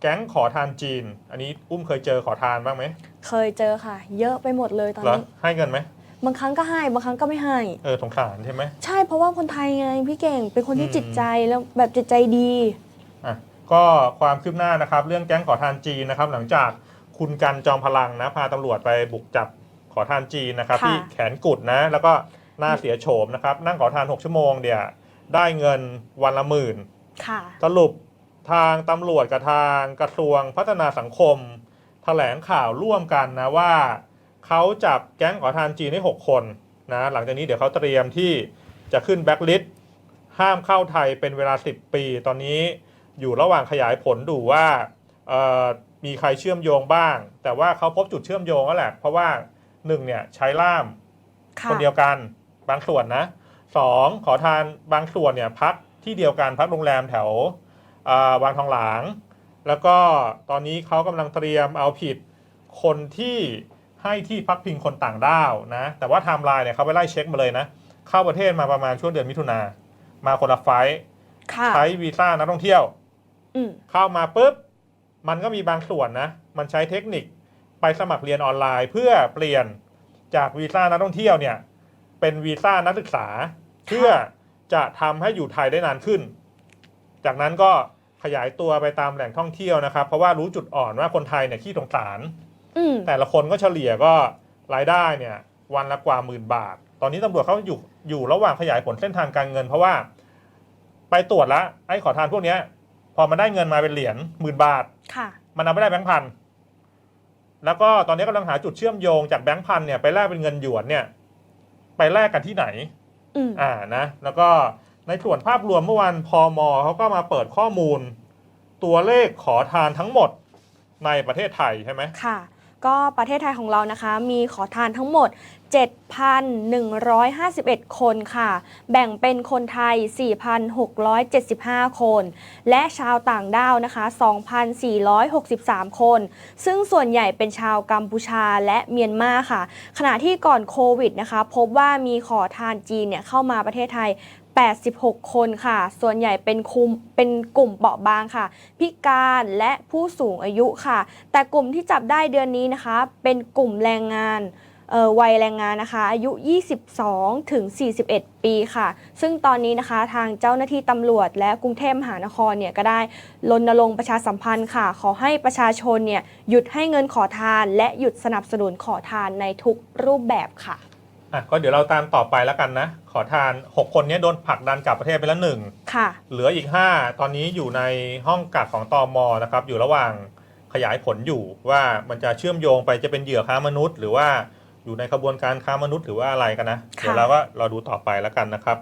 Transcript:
แก๊งขอทานจีน อันนี้อุ้มเคยเจอขอทานบ้างไหมเคยเจอค่ะ เยอะไปหมดเลยตอนเหรอนี้ ให้เงินไหมบางครั้งก็ให้ บางครั้งก็ไม่ให้ เออสงสารใช่ไหม ใช่เพราะว่าคนไทยไงพี่เก่งเป็นคนที่อืม จิตใจแล้วแบบจิตใจดี อะก็ความคืบหน้านะครับเรื่องแก๊งขอทานจีนนะครับ หลังจากคุณกันจอมพลังนะพาตำรวจไปบุกจับขอทานจีนนะครับ ค่ะ ที่แขนกุดนะ แล้วก็หน้าเสียโฉมนะครับ นั่งขอทาน 6 ชั่วโมงเดียวได้เงินวันละหมื่นค่ะ สรุป ทางตำรวจกับทางกระทรวงพัฒนาสังคม แถลงข่าวร่วมกันนะว่าเขาจับแก๊งขอทานจีนได้6คนนะหลังจากนี้เดี๋ยวเขาเตรียมที่จะขึ้นแบ็คลิสต์ห้ามเข้าไทยเป็นเวลา 10 ปี ตอนนี้อยู่ระหว่างขยายผลดูว่าเอ่อมีใครเชื่อมโยงบ้าง แต่ว่าเขาพบจุดเชื่อมโยงแล้วแหละ เพราะว่าหนึ่งเนี่ยใช้ล่ามค่ะคนเดียวกันบางส่วนนะสองขอทานบางส่วนเนี่ยพักที่เดียวกันพักโรงแรมแถวอ่า วางทองหลาง แล้วก็ตอนนี้เขากำลังเตรียมเอาผิดคนที่ให้ที่พักพิงคนต่างด้าวนะ แต่ว่าไทม์ไลน์เนี่ยเขาไปไล่เช็คมาเลยนะ เข้าประเทศมาประมาณช่วงเดือนมิถุนา มาคนละไฟล์ค่ะใช้วีซ่านักท่องเที่ยวอืมเข้ามาปุ๊บ มันก็มีบางส่วนนะ มันใช้เทคนิคไปสมัครเรียนออนไลน์ เพื่อเปลี่ยนจากวีซ่านักท่องเที่ยวเนี่ย เป็นวีซ่านักศึกษา เพื่อจะทำให้อยู่ไทยได้นานขึ้น จากนั้นก็ขยายตัวไปตามแหล่งท่องเที่ยวนะครับ เพราะว่ารู้จุดอ่อนว่าคนไทยเนี่ยขี้สงสาร อืมแต่ละคนก็เฉลี่ยก็รายได้เนี่ย วันละกว่าหมื่นบาท ตอนนี้ตำรวจเขาอยู่อยู่ระหว่างขยายผลเส้นทางการเงิน เพราะว่า ไปตรวจแล้วไอ้ขอทานพวกเนี้ย พอมันได้เงินมาเป็นเหรียญหมื่นบาท ค่ะ มันเอาไม่ได้แบงค์พันแล้วก็ตอนนี้กำลังหาจุดเชื่อมโยงจากแบงค์พันเนี่ยไปแลกเป็นเงินหยวนเนี่ย ไปแลกกันที่ไหน อืม อ่านะ แล้วก็ ในส่วนภาพรวมเมื่อวานพอมเขาก็มาเปิดข้อมูล ตัวเลขขอทานทั้งหมดในประเทศไทยใช่ไหมค่ะ ก็ประเทศไทยของเรานะคะ มีขอทานทั้งหมด 7,151 คนค่ะ แบ่งเป็นคนไทย 4,675 คน และชาวต่างด้าวนะคะ 2,463 คน ซึ่งส่วนใหญ่เป็นชาวกัมพูชาและเมียนมาค่ะ ขณะที่ก่อนโควิดนะคะ พบว่ามีขอทานจีนเนี่ยเข้ามาประเทศไทย 86 คนค่ะ ส่วนใหญ่เป็นคุมเป็นกลุ่มเปราะบางค่ะ พิการและผู้สูงอายุค่ะ แต่กลุ่มที่จับได้เดือนนี้นะคะ เป็นกลุ่มแรงงานเอ่อวัยแรงงานนะคะ อายุ 22 ถึง 41 ปีค่ะ ซึ่งตอนนี้นะคะทางเจ้าหน้าที่ตำรวจ และกรุงเทพมหานครเนี่ยก็ได้รณรงค์ประชาสัมพันธ์ค่ะ ขอให้ประชาชนเนี่ยหยุดให้เงินขอทาน และหยุดสนับสนุนขอทานในทุกรูปแบบค่ะ อะก็เดี๋ยวเราตามต่อไปแล้วกันนะ ขอทาน 6 คนเนี้โดนผลักดันกลับประเทศไปแล้วหนึ่งค่ะ เหลืออีก 5 ตอนนี้อยู่ในห้องกักของตอมอนะครับ อยู่ระหว่างขยายผลอยู่ว่ามันจะเชื่อมโยงไปจะเป็นเหยื่อค้ามนุษย์ หรือว่าอยู่ในขบวนการค้ามนุษย์หรือว่าอะไรกันนะค่ะเดี๋ยวเราก็เราดูต่อไปแล้วกันนะครับ